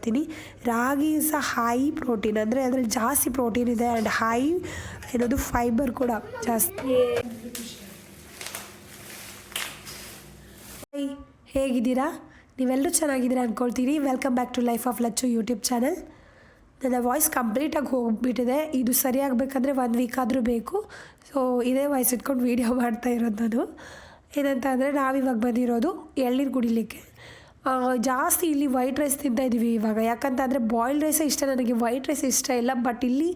ಮಾಡ್ತೀನಿ. ರಾಗಿ ಸಹ high protein ಅಂದರೆ ಅದರಲ್ಲಿ ಜಾಸ್ತಿ ಪ್ರೋಟೀನ್ ಇದೆ ಆ್ಯಂಡ್ ಹೈ ಏನದು ಫೈಬರ್ ಕೂಡ ಜಾಸ್ತಿ. ಹೇಗಿದ್ದೀರಾ? ನೀವೆಲ್ಲರೂ ಚೆನ್ನಾಗಿದ್ದೀರಾ ಅಂದ್ಕೊಳ್ತೀನಿ welcome back to life of Lachchu YouTube channel ನನ್ನ ವಾಯ್ಸ್ ಕಂಪ್ಲೀಟಾಗಿ ಹೋಗ್ಬಿಟ್ಟಿದೆ. ಇದು ಸರಿಯಾಗಬೇಕಂದ್ರೆ ಒಂದು ವೀಕ್ ಆದರೂ ಬೇಕು. ಸೊ ಇದೇ ವಾಯ್ಸ್ ಇಟ್ಕೊಂಡು ವೀಡಿಯೋ ಮಾಡ್ತಾ ಇರೋದು ನಾನು. ಏನಂತ ಅಂದರೆ ನಾವಿವಾಗ ಬಂದಿರೋದು ಎಳ್ನೀರು ಕುಡಿಲಿಕ್ಕೆ. ಜಾಸ್ತಿ ಇಲ್ಲಿ ವೈಟ್ ರೈಸ್ ತಿಂತಾ ಇದ್ದೀವಿ ಇವಾಗ. ಯಾಕಂತಂದರೆ ಬಾಯ್ಲ್ಡ್ ರೈಸೇ ಇಷ್ಟ ನನಗೆ. ವೈಟ್ ರೈಸ್ ಇಷ್ಟ ಇಲ್ಲ ಬಟ್ ಇಲ್ಲಿ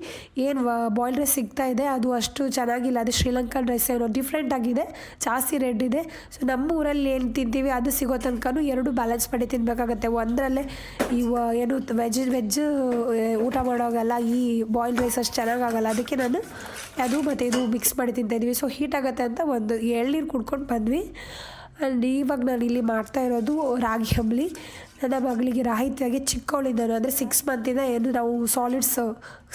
ಏನು ಬಾಯ್ಲ್ಡ್ ರೈಸ್ ಸಿಗ್ತಾ ಇದೆ. ಅದು ಅಷ್ಟು ಚೆನ್ನಾಗಿಲ್ಲ. ಅದು ಶ್ರೀಲಂಕನ್ ರೈಸ್ ಏನೋ ಡಿಫ್ರೆಂಟ್ ಆಗಿದೆ. ಜಾಸ್ತಿ ರೆಡ್ ಇದೆ. ಸೊ ನಮ್ಮ ಊರಲ್ಲಿ ಏನು ತಿಂತೀವಿ, ಅದು ಸಿಗೋ ತನಕನೂ ಎರಡು ಬ್ಯಾಲೆನ್ಸ್ ಮಾಡಿ ತಿನ್ನಬೇಕಾಗತ್ತೆ ಒಂದರಲ್ಲೇ ಈ ಏನು ವೆಜ್ ವೆಜ್ ಊಟ ಮಾಡೋವಾಗಲ್ಲ ಈ ಬಾಯ್ಲ್ಡ್ ರೈಸ್ ಅಷ್ಟು ಚೆನ್ನಾಗಾಗಲ್ಲ. ಅದಕ್ಕೆ ನಾನು ಅದು ಮತ್ತು ಇದು ಮಿಕ್ಸ್ ಮಾಡಿ ತಿಂತಾ ಇದ್ದೀವಿ ಸೊ ಹೀಟ್ ಆಗುತ್ತೆ ಅಂತ ಒಂದು ಎಳ್ನೀರು ಕುಡ್ಕೊಂಡು ಬಂದ್ವಿ. ಆ್ಯಂಡ್ ಇವಾಗ ನಾನು ಇಲ್ಲಿ ಮಾಡ್ತಾ ಇರೋದು ರಾಗಿ ಅಂಬ್ಲಿ ನನ್ನ ಮಗಳಿಗೆ ರಾಹಿತಿಯಾಗಿ ಚಿಕ್ಕವಳಿದ್ದಾನೆ ಅಂದರೆ ಸಿಕ್ಸ್ ಮಂತಿಂದ ಏನು ನಾವು ಸಾಲಿಡ್ಸ್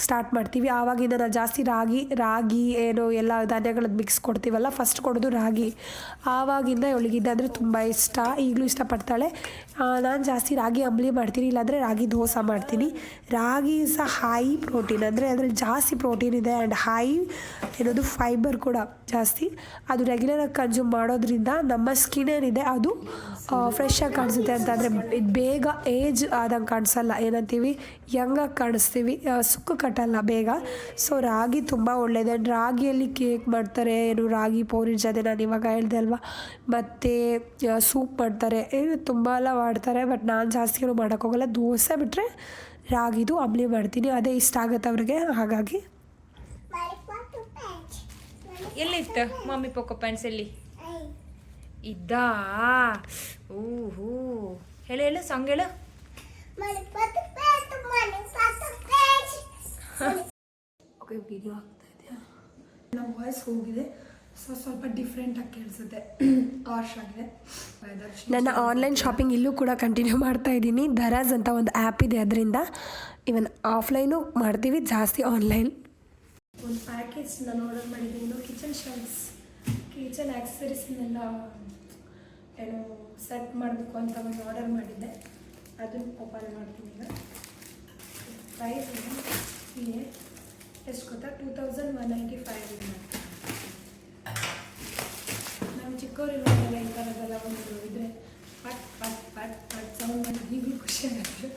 ಸ್ಟಾರ್ಟ್ ಮಾಡ್ತೀವಿ. ಆವಾಗಿಂದ ನಾನು ಜಾಸ್ತಿ ರಾಗಿ ರಾಗಿ ಏನು ಎಲ್ಲ ಧಾನ್ಯಗಳದ್ದು ಮಿಕ್ಸ್ ಕೊಡ್ತೀವಲ್ಲ ಫಸ್ಟ್ ಕೊಡೋದು ರಾಗಿ. ಆವಾಗಿಂದ ಇವಳಿಗಿದ್ದ ಅಂದರೆ ತುಂಬ ಇಷ್ಟ, ಈಗಲೂ ಇಷ್ಟಪಡ್ತಾಳೆ. ನಾನು ಜಾಸ್ತಿ ರಾಗಿ ಅಂಬಲಿ ಮಾಡ್ತೀನಿ, ಇಲ್ಲಾಂದರೆ ರಾಗಿ ದೋಸೆ ಮಾಡ್ತೀನಿ. ರಾಗಿ ಸಹ ಹೈ ಪ್ರೋಟೀನ್ ಅಂದರೆ ಅದರಲ್ಲಿ ಜಾಸ್ತಿ ಪ್ರೋಟೀನ್ ಇದೆ ಆ್ಯಂಡ್ ಹೈ ಏನದು ಫೈಬರ್ ಕೂಡ ಜಾಸ್ತಿ. ಅದು ರೆಗ್ಯುಲರಾಗಿ ಕನ್ಸ್ಯೂಮ್ ಮಾಡೋದ್ರಿಂದ ನಮ್ಮ ಸ್ಕಿನ್ ಏನಿದೆ ಅದು ಫ್ರೆಶ್ ಆಗಿ ಕಾಣಿಸುತ್ತೆ ಅಂತಂದರೆ ಇದು ಬೇಗ ಏಜ್ ಆದಂಗೆ ಕಾಣಿಸಲ್ಲ. ಏನಂತೀವಿ? ಯಂಗಾಗಿ ಕಾಣಿಸ್ತೀವಿ. ಸುಕ್ಕು ಕಟ್ಟಲ್ಲ ಬೇಗ. ಸೊ ರಾಗಿ ತುಂಬ ಒಳ್ಳೆಯದು ಆ್ಯಂಡ್ ರಾಗಿಯಲ್ಲಿ ಕೇಕ್ ಮಾಡ್ತಾರೆ. ಏನು ರಾಗಿ ಪೋರಿ ಜೊತೆ ನಾನು ಇವಾಗ ಹೇಳ್ದೆ ಅಲ್ವಾ? ಮತ್ತು ಸೂಪ್ ಮಾಡ್ತಾರೆ. ಏನು ತುಂಬ ಎಲ್ಲ ಮಾಡ್ತಾರೆ. ಬಟ್ ನಾನು ಜಾಸ್ತಿ ಏನು ಮಾಡೋಕ್ಕೋಗಲ್ಲ ದೋಸೆ ಬಿಟ್ಟರೆ ರಾಗಿದು ಅಂಬ್ಲಿ ಮಾಡ್ತೀನಿ. ಅದೇ ಇಷ್ಟ ಆಗುತ್ತೆ ಅವ್ರಿಗೆ. ಹಾಗಾಗಿ. ಎಲ್ಲಿತ್ತು? ಮಮ್ಮಿ ಪೊಕೊ ಪ್ಯಾಂಟ್ಸ್ ಎಲ್ಲಿ? ಇದ್ದಾ? ಊಹೂ ಹೇಳು ಹೇಳು ಸಾಂಗ್ ಹೇಳು. ಓಕೆ ವಿಡಿಯೋ ಆಗ್ತಾ ಇದೆಯಾ? ನಮ್ಮ ವಾಯ್ಸ್ ಹೋಗಿದೆ. ಸೊ ಸ್ವಲ್ಪ ಡಿಫ್ರೆಂಟಾಗಿ ಕೇಳಿಸುತ್ತೆ. ಆರ್ಶ್ ಆಗಿದೆ. ನನ್ನ ಆನ್ಲೈನ್ ಶಾಪಿಂಗ್ ಇಲ್ಲೂ ಕೂಡ ಕಂಟಿನ್ಯೂ ಮಾಡ್ತಾ ಇದ್ದೀನಿ. ದರಾಜ್ ಅಂತ ಒಂದು ಆ್ಯಪ್ ಇದೆ ಅದರಿಂದ. ಇವನ್ ಆಫ್ಲೈನು ಮಾಡ್ತೀವಿ ಜಾಸ್ತಿ ಆನ್ಲೈನ್ ಒಂದು ಪ್ಯಾಕೇಜ್ ನಾನು ಆರ್ಡರ್ ಮಾಡಿದ್ದೀನಿ. ಕಿಚನ್ ಶೆಲ್ಸ್ ಕಿಚನ್ ಆಕ್ಸಸರೀಸ್ನೆಲ್ಲ ಏನು ಸೆಟ್ ಮಾಡಬೇಕು ಅಂತ ಒಂದು ಆರ್ಡರ್ ಮಾಡಿದ್ದೆ. ಅದನ್ನು ಓಪನ್ ಮಾಡ್ತೀನಿ ಈಗ. ಪ್ರೈಸ್ ಇದೆ ಎಷ್ಟು ಗೊತ್ತಾ? Two thousand one ninety five ಇದೆ ನಮ್ಮ ಚಿಕ್ಕವರಿಲ್ಲ ಈ ಥರದ್ದೆಲ್ಲ ಒಂದು ಇದ್ರೆ ಪಟ್ ಪಟ್ ಪಟ್ ಪಟ್ ಸೌಂಡ್ ಮಾಡಿ ಈಗಲೂ ಖುಷಿ ಆಗುತ್ತೆ.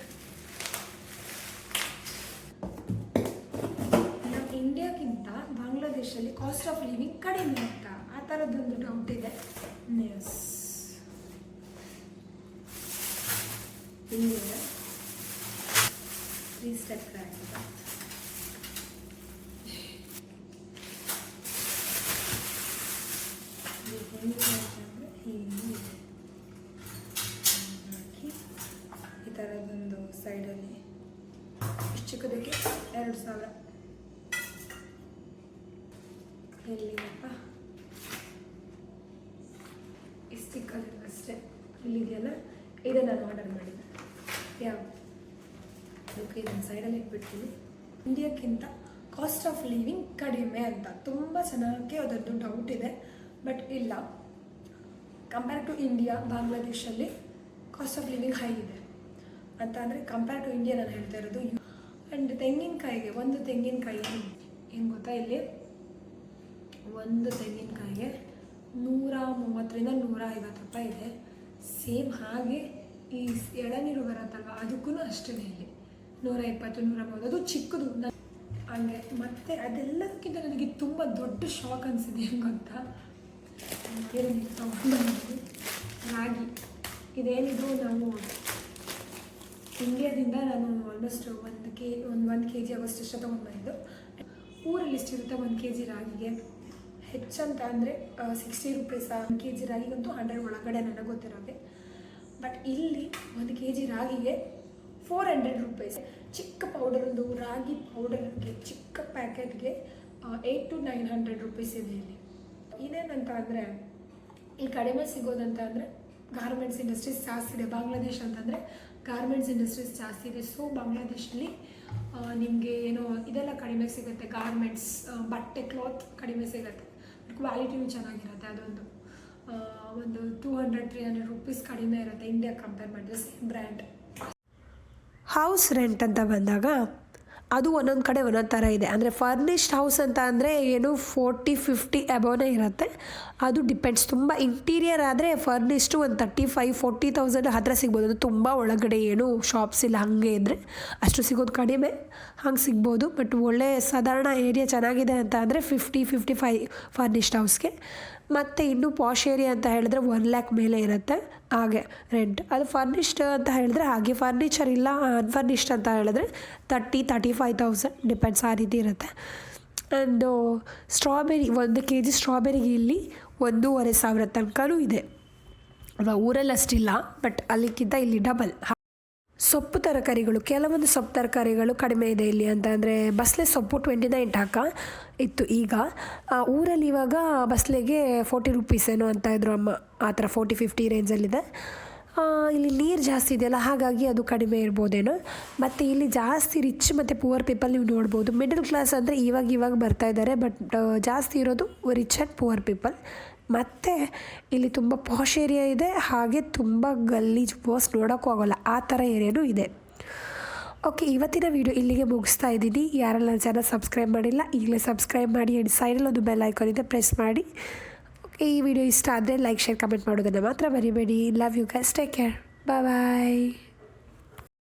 ನಮ್ಮ ಇಂಡಿಯಾಕ್ಕಿಂತ ಬಾಂಗ್ಲಾದೇಶಲ್ಲಿ ಕಾಸ್ಟ್ ಆಫ್ ಲಿವಿಂಗ್ ಕಡಿಮೆ ಅಂತ. ಆ ಥರದ್ದೊಂದು ಡೌಟ್ ಇದೆ. ಎಸ್ ಇಲ್ಲಿದೆ ತ್ರೀ ಸ್ಟೆಪ್ ಹೀಗಿದೆ ಹಾಕಿ ಈ ಥರದೊಂದು ಸೈಡಲ್ಲಿ ಇಷ್ಟು ಚಿಕ್ಕದಕ್ಕೆ ಎರಡು ಸಾವಿರ. ಎಲ್ಲಿಗಪ್ಪ ಇಷ್ಟು ಚಿಕ್ಕದಿಲ್ಲ ಅಷ್ಟೇ. ಇಲ್ಲಿದೆಯಲ್ಲ? ಇದನ್ನು ನಾನು ಆರ್ಡರ್ ಮಾಡಿದ್ದೆ. ಯಾವ ಓಕೆ ಇದನ್ನು ಸೈಡಲ್ಲಿ ಇಟ್ಬಿಡ್ತೀನಿ. ಇಂಡಿಯಾಕ್ಕಿಂತ ಕಾಸ್ಟ್ ಆಫ್ ಲಿವಿಂಗ್ ಕಡಿಮೆ ಅಂತ. ತುಂಬ ಜನಕ್ಕೆ ಅದೊಂದು ಡೌಟ್ ಇದೆ. ಬಟ್ ಇಲ್ಲ. ಕಂಪೇರ್ ಟು ಇಂಡಿಯಾ ಬಾಂಗ್ಲಾದೇಶಲ್ಲಿ ಕಾಸ್ಟ್ ಆಫ್ ಲಿವಿಂಗ್ ಹೈ ಇದೆ. ಅಂತ ಅಂದರೆ ಕಂಪೇರ್ ಟು ಇಂಡಿಯಾ ನಾನು ಹೇಳ್ತಾ ಇರೋದು ಆ್ಯಂಡ್ ತೆಂಗಿನಕಾಯಿಗೆ ಒಂದು ತೆಂಗಿನಕಾಯಿ ಹೆಂಗೆ ಗೊತ್ತಾ ಇಲ್ಲಿ? ಒಂದು ತೆಂಗಿನಕಾಯಿಗೆ ನೂರ ಮೂವತ್ತರಿಂದ ನೂರ ಐವತ್ತು ರೂಪಾಯಿ ಇದೆ. ಸೇಮ್ ಹಾಗೆ ಈ ಎಳನೀರು ಬರುತ್ತಲ್ವ ಅದಕ್ಕೂ ಅಷ್ಟೇ ಇಲ್ಲಿ. ನೂರ ಇಪ್ಪತ್ತು ನೂರ ಮೂವತ್ತು ಅದು ಚಿಕ್ಕದು. ಅಂದರೆ ಮತ್ತೆ ಅದೆಲ್ಲದಕ್ಕಿಂತ ನನಗೆ ತುಂಬ ದೊಡ್ಡ ಶಾಕ್ ಅನಿಸಿದೆ. ಹೆಂಗಂತ ರಾಗಿ. ಇದೇನಿದು? ನಾವು ಇಂಡಿಯಾದಿಂದ ನಾನು ಆಲ್ಮೋಸ್ಟ್ ಒಂದು ಕೆ, ಒಂದು ಒಂದು ಕೆ ಜಿ ಆಗೋಷ್ಟು ಇಷ್ಟ ತೊಗೊಂಡ್ಬಂದಿದ್ದು ಊರಲ್ಲಿ ಎಷ್ಟಿರುತ್ತೆ ಒಂದು ಕೆ ಜಿ ರಾಗಿಗೆ? ಹೆಚ್ಚಂತ ಅಂದರೆ ಸಿಕ್ಸ್ಟಿ ರುಪೀಸ್ ಒಂದು ಕೆ ಜಿ ರಾಗಿಗಂತೂ ಹಂಡ್ರೆಡ್ ಒಳಗಡೆ ನನಗೆ ಗೊತ್ತಿರೋದೆ ಬಟ್ ಇಲ್ಲಿ ಒಂದು ಕೆ ಜಿ ರಾಗಿಗೆ ಫೋರ್ ಹಂಡ್ರೆಡ್ ರುಪೀಸ್ ಚಿಕ್ಕ ಪೌಡರೊಂದು ರಾಗಿ ಪೌಡರ್ಗೆ ಚಿಕ್ಕ ಪ್ಯಾಕೆಟ್ಗೆ eight to nine hundred rupees ಇದೆ ಇಲ್ಲಿ. ಇನ್ನೇನಂತ ಅಂದರೆ ಈ ಕಡಿಮೆ ಸಿಗೋದಂತ ಅಂದರೆ ಗಾರ್ಮೆಂಟ್ಸ್ ಇಂಡಸ್ಟ್ರೀಸ್ ಜಾಸ್ತಿ ಇದೆ. ಬಾಂಗ್ಲಾದೇಶ ಅಂತಂದರೆ ಗಾರ್ಮೆಂಟ್ಸ್ ಇಂಡಸ್ಟ್ರೀಸ್ ಜಾಸ್ತಿ ಇದೆ. ಸೊ ಬಾಂಗ್ಲಾದೇಶಲ್ಲಿ ನಿಮಗೆ ಏನೋ ಇದೆಲ್ಲ ಕಡಿಮೆ ಸಿಗುತ್ತೆ. ಗಾರ್ಮೆಂಟ್ಸ್ ಬಟ್ಟೆ ಕ್ಲಾತ್ ಕಡಿಮೆ ಸಿಗುತ್ತೆ. ಕ್ವಾಲಿಟಿನೂ ಚೆನ್ನಾಗಿರುತ್ತೆ. ಅದೊಂದು. ಒಂದು two hundred three hundred rupees ಕಡಿಮೆ ಇರುತ್ತೆ. ಇಂಡಿಯಾ ಕಂಪೇರ್ ಮಾಡಿದ್ರೆ ಸೇಮ್ ಬ್ರ್ಯಾಂಡ್ ಹೌಸ್ ರೆಂಟ್ ಅಂತ ಬಂದಾಗ ಅದು ಒಂದೊಂದು ಕಡೆ ಒಂದೊಂದು ಥರ ಇದೆ. ಅಂದರೆ ಫರ್ನಿಶ್ಡ್ ಹೌಸ್ ಅಂತ ಅಂದರೆ ಏನು ಫೋರ್ಟಿ ಫಿಫ್ಟಿ ಅಬೋನೇ ಇರುತ್ತೆ. ಅದು ಡಿಪೆಂಡ್ಸ್ ತುಂಬ ಇಂಟೀರಿಯರ್ ಆದರೆ ಫರ್ನಿಶ್ಡು ಒಂದು ತರ್ಟಿ ಫೈವ್ ಫೋರ್ಟಿ ತೌಸಂಡ್ ಹತ್ತಿರ ಸಿಗ್ಬೋದು. ಅದು ತುಂಬ ಒಳಗಡೆ ಏನು ಶಾಪ್ಸ್ ಇಲ್ಲ, ಹಾಗೆ ಇದ್ದರೆ ಅಷ್ಟು ಸಿಗೋದು ಕಡಿಮೆ, ಹಂಗೆ ಸಿಗ್ಬೋದು. ಬಟ್ ಒಳ್ಳೆ ಸಾಧಾರಣ ಏರಿಯಾ ಚೆನ್ನಾಗಿದೆ ಅಂತ ಅಂದರೆ ಫಿಫ್ಟಿ ಫಿಫ್ಟಿ ಫೈವ್ ಫರ್ನಿಶ್ಡ್ ಹೌಸ್ಗೆ ಮತ್ತು ಇನ್ನು ಪಾಶ್ ಏರಿಯಾ ಅಂತ ಹೇಳಿದ್ರೆ ಒನ್ ಲ್ಯಾಕ್ ಮೇಲೆ ಇರುತ್ತೆ. ಹಾಗೆ ರೆಂಟ್ ಅದು ಫರ್ನಿಶ್ಡ್ ಅಂತ ಹೇಳಿದ್ರೆ ಹಾಗೆ ಫರ್ನಿಚರ್ ಇಲ್ಲ ಅನ್ಫರ್ನಿಶ್ಡ್ ಅಂತ ಹೇಳಿದ್ರೆ thirty thirty five thousand depends ಆ ರೀತಿ ಇರುತ್ತೆ. ಆ್ಯಂಡ್ ಸ್ಟ್ರಾಬೆರಿ ಒಂದು ಕೆ ಜಿ ಸ್ಟ್ರಾಬೆರಿಗೆ ಇಲ್ಲಿ ಒಂದೂವರೆ ಸಾವಿರ ತನಕನೂ ಇದೆ. ಊರಲ್ಲಿ ಅಷ್ಟಿಲ್ಲ ಬಟ್ ಅಲ್ಲಿಕ್ಕಿಂತ ಇಲ್ಲಿ ಡಬಲ್ ಸೊಪ್ಪು ತರಕಾರಿಗಳು, ಕೆಲವೊಂದು ಸೊಪ್ಪು ತರಕಾರಿಗಳು ಕಡಿಮೆ ಇದೆ ಇಲ್ಲಿ ಅಂತ ಅಂದರೆ ಬಸ್ಲೆ ಸೊಪ್ಪು ಟ್ವೆಂಟಿ ನೈನ್ ಟಾಕ ಇತ್ತು ಈಗ. ಊರಲ್ಲಿ ಇವಾಗ ಬಸ್ಲೆಗೆ ಫೋರ್ಟಿ ರುಪೀಸ್ ಏನೋ ಅಂತ ಇದ್ರು ಅಮ್ಮ, ಆ ಥರ ಫೋರ್ಟಿ ಫಿಫ್ಟಿ ರೇಂಜಲ್ಲಿದೆ ಇಲ್ಲಿ ನೀರು ಜಾಸ್ತಿ ಇದೆಯಲ್ಲ, ಹಾಗಾಗಿ ಅದು ಕಡಿಮೆ ಇರ್ಬೋದೇನೋ. ಮತ್ತು ಇಲ್ಲಿ ಜಾಸ್ತಿ ರಿಚ್ ಮತ್ತು ಪುವರ್ ಪೀಪಲ್ ನೀವು ನೋಡ್ಬೋದು. ಮಿಡಲ್ ಕ್ಲಾಸ್ ಅಂದರೆ ಇವಾಗ ಇವಾಗ ಬರ್ತಾ ಇದ್ದಾರೆ ಬಟ್ ಜಾಸ್ತಿ ಇರೋದು ರಿಚ್ ಆ್ಯಂಡ್ ಪುವರ್ ಪೀಪಲ್ ಮತ್ತು ಇಲ್ಲಿ ತುಂಬ ಪಾಶ್ ಏರಿಯಾ ಇದೆ, ಹಾಗೆ ತುಂಬ ಗಲ್ಲಿ ಬಾಸ್ ನೋಡೋಕ್ಕೂ ಆಗೋಲ್ಲ, ಆ ಥರ ಏರಿಯಾನೂ ಇದೆ. ಓಕೆ ಇವತ್ತಿನ ವಿಡಿಯೋ ಇಲ್ಲಿಗೆ ಮುಗಿಸ್ತಾ ಇದ್ದೀನಿ. ಯಾರೆಲ್ಲ ಜನ ಸಬ್ಸ್ಕ್ರೈಬ್ ಮಾಡಿಲ್ಲ, ಈಗಲೇ ಸಬ್ಸ್ಕ್ರೈಬ್ ಮಾಡಿ ಆ್ಯಂಡ್ ಸೈಡಲ್ಲಿ ಒಂದು ಬೆಲ್ ಐಕಾನ್ ಇದೆ ಪ್ರೆಸ್ ಮಾಡಿ. ಓಕೆ ಈ ವಿಡಿಯೋ ಇಷ್ಟ ಆದರೆ ಲೈಕ್ ಶೇರ್ ಕಮೆಂಟ್ ಮಾಡೋದನ್ನು ಮಾತ್ರ ಬರಿಬೇಡಿ love you guys take care bye bye